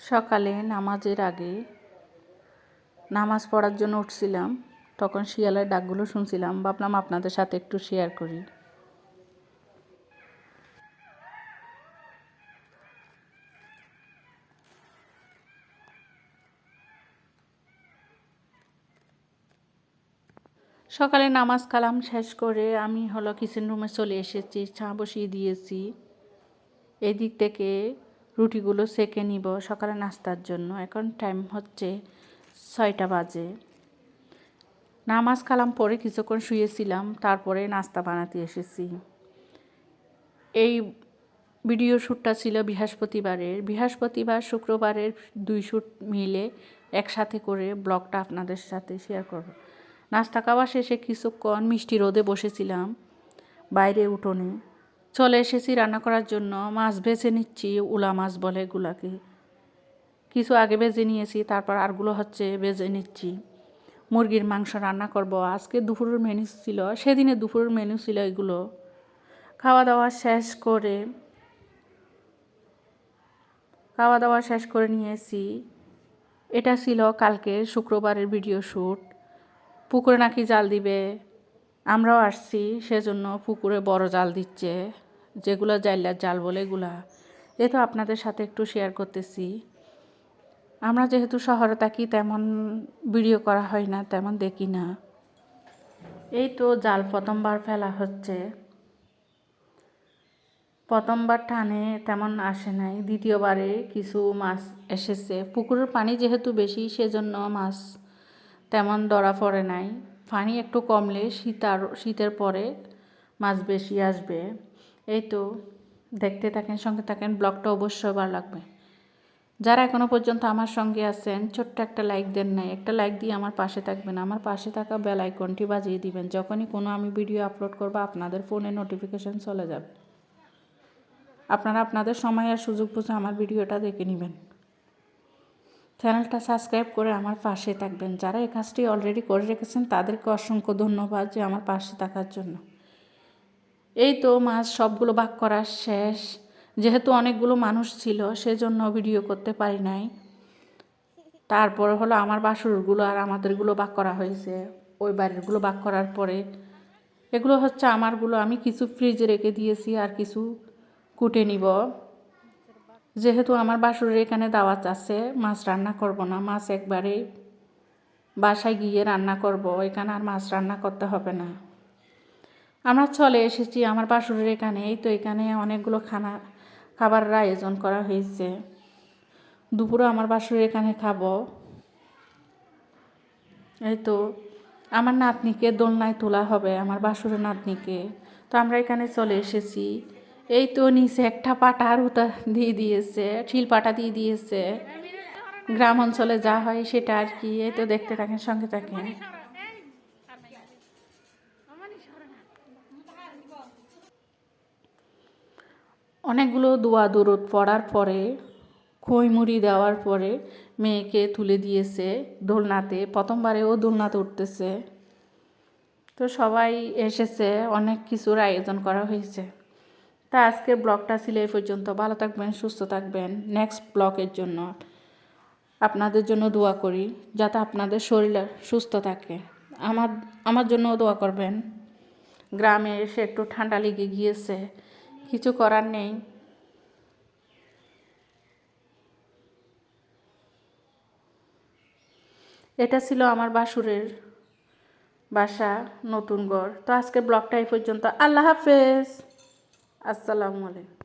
সকালে নামাজের আগে নামাজ পড়ার জন্য উঠছিলাম, তখন শিয়ালের ডাকগুলো শুনছিলাম, ভাবলাম আপনাদের সাথে একটু শেয়ার করি। সকালে নামাজ কালাম শেষ করে আমি হলো কিচেন রুমে চলে এসেছি, চা বসিয়ে দিয়েছি। এদিক থেকে রুটিগুলো সেকে নিব সকালে নাস্তার জন্য। এখন টাইম হচ্ছে ছয়টা বাজে। নামাজ কালাম পরে কিছুক্ষণ শুয়েছিলাম, তারপরে নাস্তা বানাতে এসেছি। এই ভিডিও শ্যুটটা ছিল বৃহস্পতিবারের। বৃহস্পতিবার, শুক্রবারের দুই শ্যুট মিলে একসাথে করে ব্লগটা আপনাদের সাথে শেয়ার করব। নাস্তা খাওয়া শেষে কিছুক্ষণ মিষ্টি রোদে বসেছিলাম, বাইরে উঠোনে। চলে এসেছি রান্না করার জন্য। মাছ বেছে নিচ্ছি, উলা মাছ বলে এগুলাকে। কিছু আগে বেজে নিয়েছি, তারপর আরগুলো হচ্ছে বেজে নিচ্ছি। মুরগির মাংস রান্না করব। আজকে দুপুরের মেনু ছিল, সেদিনে দুপুরের মেনু ছিল এগুলো। খাওয়া দাওয়া শেষ করে খাওয়া দাওয়া শেষ করে নিয়েছি। এটা ছিল কালকে শুক্রবারের ভিডিও শ্যুট পুকুরে নাকি জাল দিবে। আমরাও আসছি, সেজন্য পুকুরে বড় জাল দিচ্ছে। যেগুলো জাইলার জাল বলে এগুলা। এ তো আপনাদের সাথে একটু শেয়ার করতেছি। আমরা যেহেতু শহরে থাকি, তেমন ভিডিও করা হয় না, তেমন দেখি না। এই তো জাল প্রথমবার ফেলা হচ্ছে। প্রথমবার টানে তেমন আসে নাই। দ্বিতীয়বারে কিছু মাছ এসেছে। পুকুরের পানি যেহেতু বেশি, সেজন্য মাছ তেমন ধরা পড়ে নাই। পানি একটু কমলে শীত আর শীতের পরে মাছ বেশি আসবে। এই তো, দেখতে থাকেন, সঙ্গে থাকেন, ব্লগটা অবশ্যই ভালো লাগবে। যারা এখনও পর্যন্ত আমার সঙ্গে আছেন, ছোট্ট একটা লাইক দেন নাই। একটা লাইক দিয়ে আমার পাশে থাকবেন। আমার পাশে থাকা বেল আইকনটি বাজিয়ে দিবেন। যখনই কোনো আমি ভিডিও আপলোড করব, আপনাদের ফোনে নোটিফিকেশান চলে যাবে। আপনারা আপনাদের সময় আর সুযোগ বুঝে আমার ভিডিওটা দেখে নেবেন। চ্যানেলটা সাবস্ক্রাইব করে আমার পাশে থাকবেন। যারা এই কাজটি অলরেডি করে রেখেছেন, তাদেরকে অসংখ্য ধন্যবাদ যে আমার পাশে থাকার জন্য। এই তো মাছ সবগুলো ভাগ করার শেষ। যেহেতু অনেকগুলো মানুষ ছিল, সেজন্য ভিডিও করতে পারি নাই। তারপরে হলো আমার বাসুরগুলো আর আমাদেরগুলো ভাগ করা হয়েছে। ওই বাড়িরগুলো ভাগ করার পরে এগুলো হচ্ছে আমারগুলো, আমি কিছু ফ্রিজে রেখে দিয়েছি আর কিছু কুটে নিব। যেহেতু আমার বাসুরের এখানে দাওয়াত আছে, মাছ রান্না করব না, মাছ একবারে বাসায় গিয়ে রান্না করব, এখানে আর মাছ রান্না করতে হবে না। আমরা চলে এসেছি আমার বাসুরের এখানে। এই তো এখানে অনেকগুলো খানা, খাবারের আয়োজন করা হয়েছে। দুপুরে আমার বাসুরের এখানে খাব। এই তো, আমার নাতনিকে দোলনায় তোলা হবে, আমার বাসুরের নাতনিকে। তো আমরা এখানে চলে এসেছি। এই তো নিচে একটা পাটার উতা দিয়ে দিয়েছে ঠিল পাটা দিয়ে দিয়েছে। গ্রাম অঞ্চলে যা হয় সেটা আর কি। এই তো দেখতে থাকেন, সঙ্গে থাকেন। অনেকগুলো দোয়া দরদ পড়ার পরে খই মুড়ি দেওয়ার পরে মেয়েকে তুলে দিয়েছে দোলনাতে। প্রথমবারে ও দোলনাতে উঠতেছে। তো সবাই এসেছে, অনেক কিছুর আয়োজন করা হয়েছে। তা আজকের ব্লগটা ছিল এই পর্যন্ত। ভালো থাকবেন, সুস্থ থাকবেন। নেক্সট ব্লগের জন্য আপনাদের জন্য দোয়া করি, যাতে আপনাদের শরীর সুস্থ থাকে। আমার আমার জন্যও দোয়া করবেন। গ্রামে এসে একটু ঠান্ডা লেগে গিয়েছে। কিছু করার নেই। এটা ছিল আমার বাসুরের বাসা, নতুন ঘর। তো আজকের ব্লগটা এই পর্যন্ত। আল্লাহ হাফেজ। আসসালামু আলাইকুম।